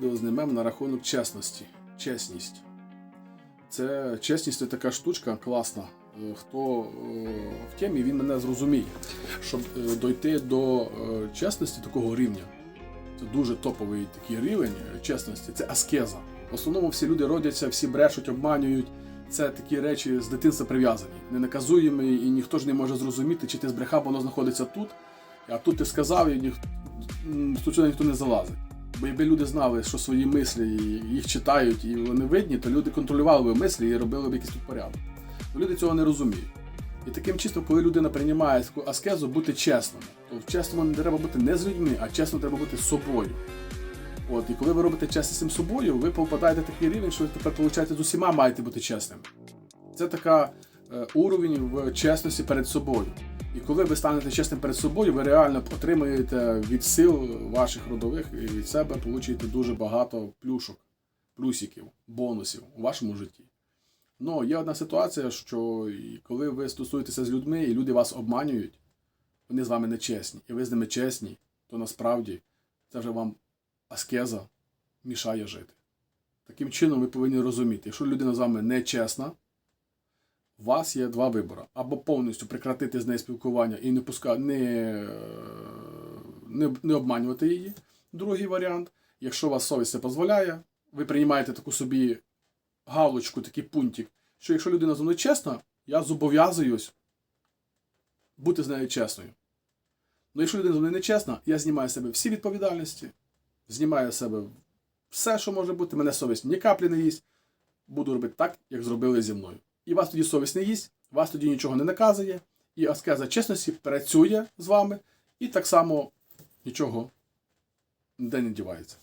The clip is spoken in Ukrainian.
відео знімемо на рахунок чесності. Чесність. Це чесність це така штучка класна. Е, Хто е, в темі, він мене зрозуміє. Щоб е, дойти до чесності такого рівня. Це дуже топовий такий рівень чесності. Це аскеза. В основному всі люди родяться, всі брешуть, обманюють. Це такі речі з дитинства прив'язані. Ненаказуємі, і ніхто ж не може зрозуміти, чи ти збрехав, воно знаходиться тут, а тут ти сказав, і ніх... м, ніхто не залазить. Бо якби люди знали, що свої мислі їх читають, і вони видні, то люди контролювали б мислі і робили б якийсь тут порядок. Но люди цього не розуміють. І таким чистом, коли людина приймає таку аскезу, бути чесним. То в чесному не треба бути не з людьми, а чесно треба бути з собою. От, і коли ви робите чесно з цим собою, ви попадаєте в такий рівень, що ви тепер, виходить, з усіма маєте бути чесним. Це така уровень в чесності перед собою. І коли ви станете чесним перед собою, ви реально отримуєте від сил ваших родових і від себе получите дуже багато плюшок, плюсиків, бонусів у вашому житті. Ну, є одна ситуація, що коли ви стосуєтеся з людьми, і люди вас обманюють, вони з вами не чесні, і ви з ними чесні, то насправді це вже вам аскеза мішає жити. Таким чином ви повинні розуміти, якщо людина з вами не чесна, у вас є два вибори. Або повністю прекратити з нею спілкування і не, пуска... не, не, не обманювати її. Другий варіант, якщо вас совість це дозволяє, ви приймаєте таку собі галочку, такий пунктик, що якщо людина зі мною чесна, я зобов'язуюсь бути з нею чесною. Ну якщо людина зі мною не чесна, я знімаю з себе всі відповідальності, знімаю з себе все, що може бути, мене совість ні каплі не їсть, буду робити так, як зробили зі мною. І вас тоді совість не їсть, вас тоді нічого не наказує, і аскеза чесності працює з вами, і так само нічого ніде не дівається.